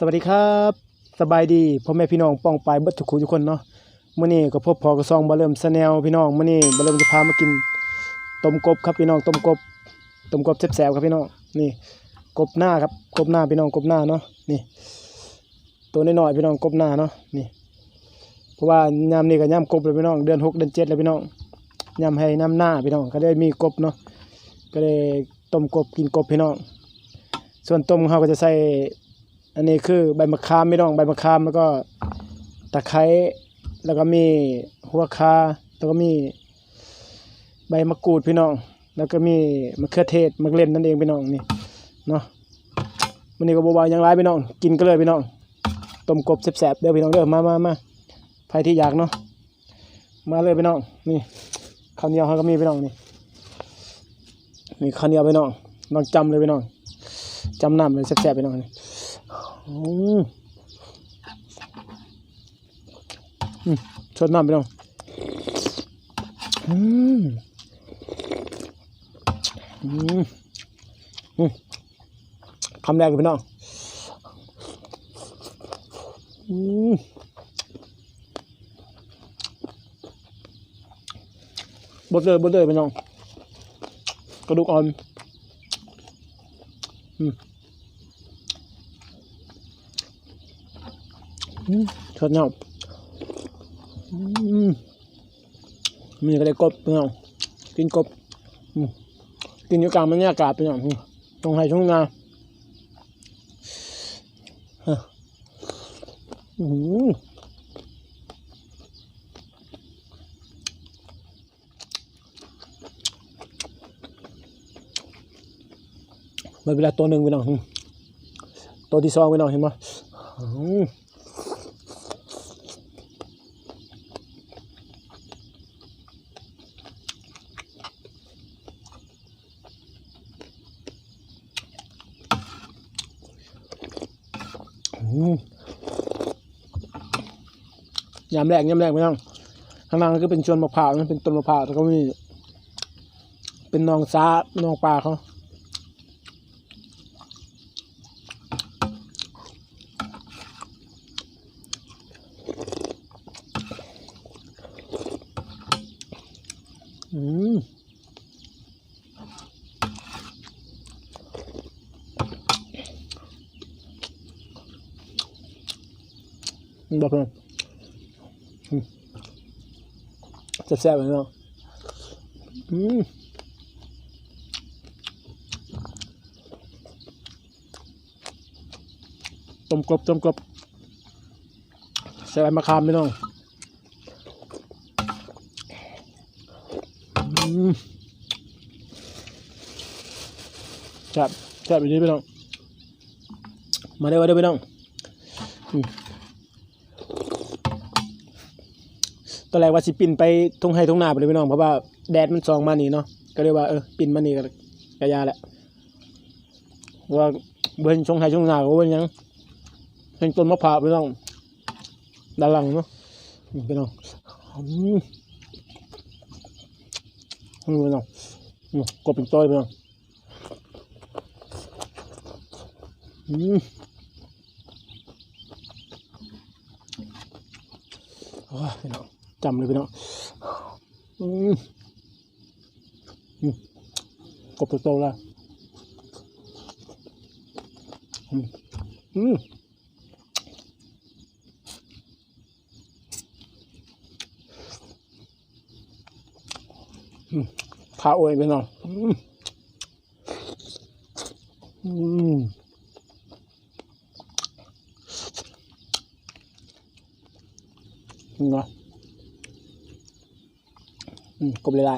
สวัสดีครับสบายดีพ่อแม่พี่น้องป้องปลายเบิดทุกคนทุกคนเนาะมื้อนี้ก็พบพอกับซองบ่เริ่มสแนลพี่น้องมื้อนี้บ่เริ่มจะพามากินต้มกบครับพี่น้องต้มกบต้มกบแซ่บๆครับพี่น้องนี่กบหน้าครับกบหน้าพี่น้องกบหน้าเนาะนี่ตัวน้อยๆพี่น้องกบหน้าเนาะนี่เพราะว่ายามนี้ก็ยามกบเลยพี่น้องเดือนหกเดือนเจ็ดแล้วพี่น้องยามให้น้ำหน้าพี่น้องก็ได้มีกบเนาะก็ได้ต้มกบกินกบพี่น้อง ส่วนต้มเขาก็จะใส่ อันนี้คือใบมะขามไม่ต้องใบมะขามแล้วก็ตะไคร้แล้วก็มีหัวคาแล้วก็มีใบมะกรูดพี่น้อง แล้วก็มีมะเขือเทศมะเล่นนั่นเองพี่น้องนี่เนาะวันนี้ก็บวายังไรพี่น้อง กินก็เลยพี่น้องต้มกบแซ่บๆเด้อพี่น้องเด้อมามามาใครที่อยากเนาะมาเลยพี่น้องนี่ข้าวเหนียวเขาก็มีพี่น้องนี่นี่ข้าวเหนียวพี่น้องน้องจำเลยพี่น้องจำน้ำเลยแซ่บๆพี่น้องนี่ ชดน้ำไปน้องอืมอืมอืมคำแรกเลยพี่น้องอืมบดเลยบดเลยพี่น้องกระดูกอ่อนอืม อืมชดเนาะอืมมีก็ได้กบเนาะกินกบกินอยู่กลางบรรยากาศไปเนาะอืมตรงไห้ช่วงนาอืมไม่เป็นไรตัวหนึ่งไปเนาะอืมตัวที่สองไปเนาะเห็นไหม ยามแรกยามแรกไม่ต้องข้างล่างก็เป็นชวนมะพร้าวนะเป็นต้นมะพร้าวแล้วก็มีเป็นนองซานหนองปลาเขาอืมบอกเลยอืม แซ่บๆเลยเนาะอืมต้มกบต้มกบใส่ใบมะขามไม่ต้องอืมแซ่บแซ่บอย่างนี้ไม่ต้อง มาได้ไว้ได้ไม่ต้อง ตอนแรกว่าสิปิ่นไปทุ่งไห้ทุ่งนาไปเลยพี่น้องเพราะว่าแดดมันส่องมานี่เนาะก็เลยว่าเออปิ่นมานี่ก็กระยาแหละว่าเบิ้นช่วงไห้ช่วงนาก็เบิ้นยังเห็นต้นมะพร้าวพี่น้องด้านหลังเนาะพี่น้องอืมนี่พี่น้องกบเป็นต้อยพี่น้องอืมโอ้ยพี่น้อง จำเลยพี่น้องอืมอืมกบโตๆแล้วอืมอืมอืมขาโอ้ยพี่น้องอืมอืมนี่เนาะ อืมกบเลยได้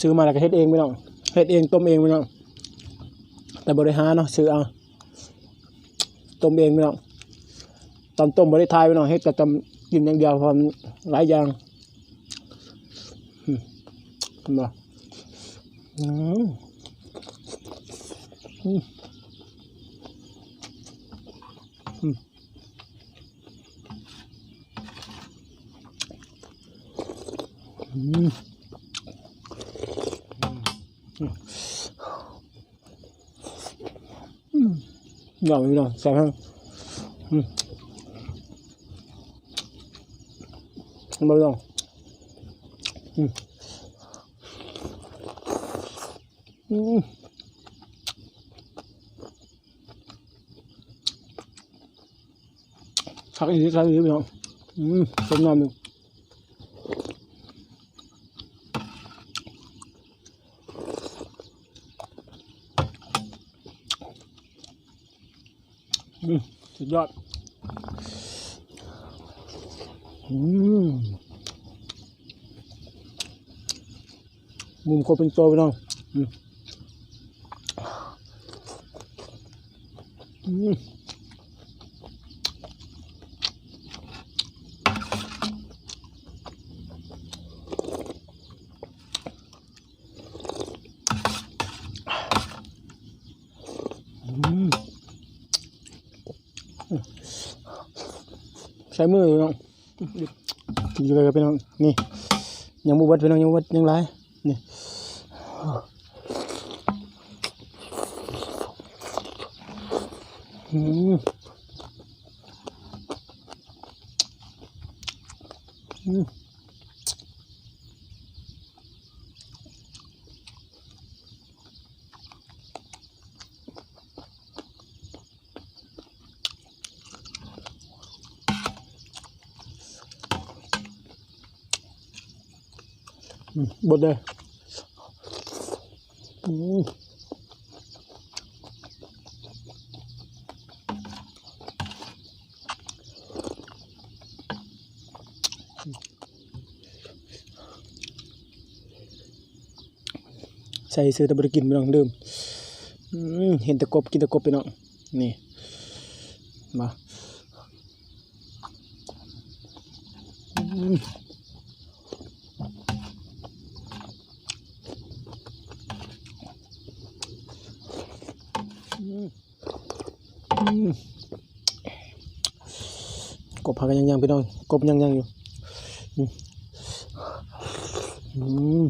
ซื้อมาแล้วก็เฮ็ดเองไม่ต้องเฮ็ดเองต้มเองไม่ต้องแต่บริหารเนาะซื้อเอาต้มเองไม่ต้อง ตอนต้มบริทายไปหน่อยให้แต่ตำกินอย่างเดียวพราะมันหลายอย่างอืมเห็นบ่อืมอืมอืมอืมอืมหน่อยหน่อยใส่ให้อื มมาลองอืมอืมผักอีกใส่อีกพี่น้องอืมต้มน้ำหนึ่งอืมสุดยอด มุมโคเป็นโตพี่น้องอืมอืมใช้มือน้อง กินเลยพี่น้องนี่ยังบุบดพี่น้องยังบุบดยังไรนี่อืมอืม บดเลยใส่ซื้อต่บริกินไม่ต้องดื่มเห็นตะกบกินตะกบไปน้องนี่ มามอืมอืม กบพากันยังยังๆพี่น้องกบยังยังอยู่อืม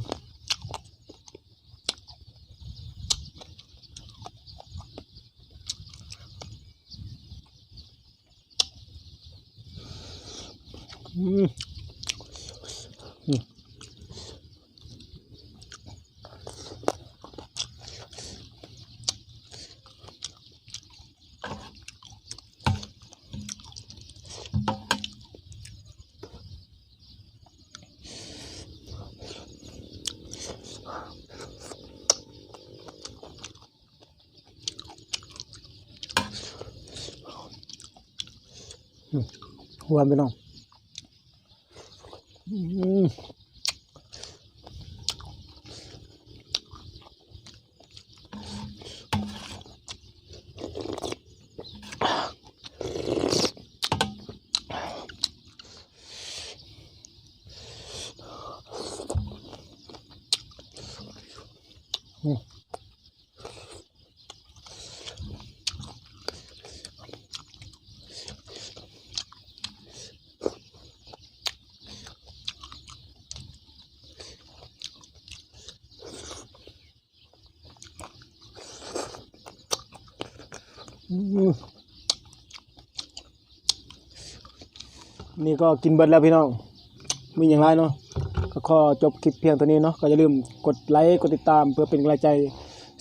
วานพี่น้องอืม นี่ก็กินเบิดแล้วพี่น้อง มีอย่างไรเนาะ ก็ขอจบคลิปเพียงเท่านี้เนาะ ก็อย่าลืมกดไลค์ กดติดตามเพื่อเป็นกำลังใจ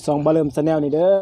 สองบาเริ่มสแนลนี่เด้อ